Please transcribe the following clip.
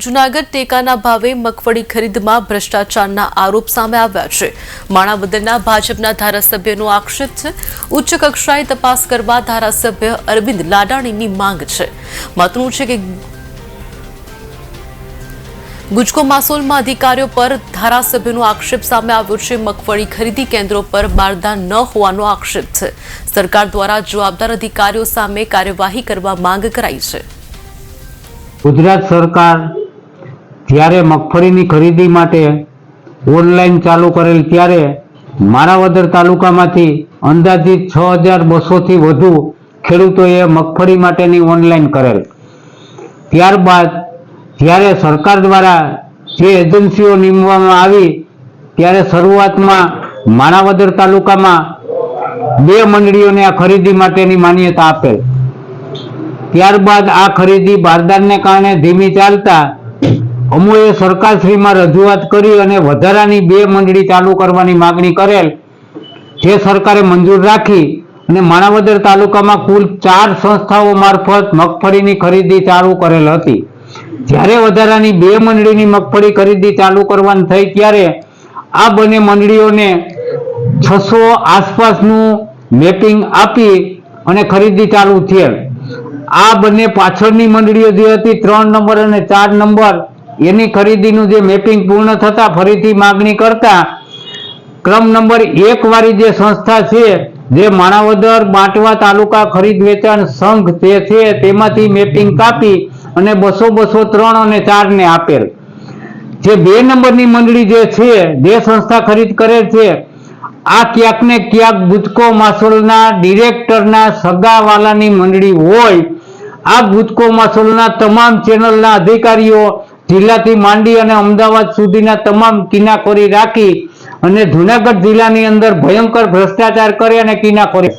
જુનાગઢ ટેકાના ભાવે મગફળી ખરીદમાં ભ્રષ્ટાચારના આરોપ સામે આવ્યા છે. માણાવદરના ભાજપના ધારાસભ્યનો આક્ષેપ છે. ઉચ્ચ કક્ષાએ તપાસ કરવા ધારાસભ્ય અરવિંદ લાડાણીની માંગ છે. મહત્વનું છે કે ગુજકો માસોલમાં અધિકારીઓ પર ધારાસભ્યનો આક્ષેપ સામે આવ્યો છે. મગફળી ખરીદી કેન્દ્રો પર બારદાન ન હોવાનો આક્ષેપ છે. સરકાર દ્વારા જવાબદાર અધિકારીઓ સામે કાર્યવાહી કરવા માંગ કરાઈ છે. ગુજરાત સરકાર જ્યારે મગફળીની ખરીદી માટે ઓનલાઈન ચાલુ કરેલ ત્યારે માણાવદર તાલુકામાંથી અંદાજિત છ હજાર બસોથી વધુ ખેડૂતોએ મગફળી માટેની ઓનલાઈન કરેલ. ત્યારબાદ જ્યારે સરકાર દ્વારા જે એજન્સીઓ નીમવામાં આવી, ત્યારે શરૂઆતમાં માણાવદર તાલુકામાં બે મંડળીઓને આ ખરીદી માટેની માન્યતા આપેલ. ત્યારબાદ આ ખરીદી બારદાનને કારણે ધીમી ચાલતા અમોએ સરકારશ્રીમાં રજૂઆત કરી અને વધારાની બે મંડળી ચાલુ કરવાની માગણી કરેલ. જે સરકારે મંજૂર રાખી અને માણાવદર તાલુકામાં કુલ ચાર સંસ્થાઓ મારફત મગફળીની ખરીદી ચાલુ કરેલ હતી. જ્યારે વધારાની બે મંડળીની મગફળી ખરીદી ચાલુ કરવાની થઈ ત્યારે આ બંને મંડળીઓને છસો આસપાસનું મેપિંગ આપી અને ખરીદી ચાલુ થયેલ. આ બંને પાછળની મંડળીઓ જે હતી, ત્રણ નંબર અને ચાર નંબર એની ખરીદીનું જે મેપિંગ પૂર્ણ થતા ફરીથી માગણી કરતા, ક્રમ નંબર એક વાળી જે સંસ્થા છે, જે માણાવદર બાંટવા તાલુકા ખરીદ વેચાણ સંઘ તે છે, તેમાંથી મેપિંગ કાપી અને બસો બસો ત્રણ અને ચાર ને આપેલ. જે બે નંબરની મંડળી જે છે, જે સંસ્થા ખરીદ કરે છે, આ ક્યાંક ને ક્યાંક ગુજકો માસોલના ડિરેક્ટરના સગાવાલાની મંડળી હોય. આ ગુજકો માસોલના તમામ ચેનલના અધિકારીઓ જિલ્લાથી માંડી અને અમદાવાદ સુધીના તમામ કિનાખોરી રાખી અને જુનાગઢ જિલ્લાની અંદર ભયંકર ભ્રષ્ટાચાર કરે અને કિનાખોરી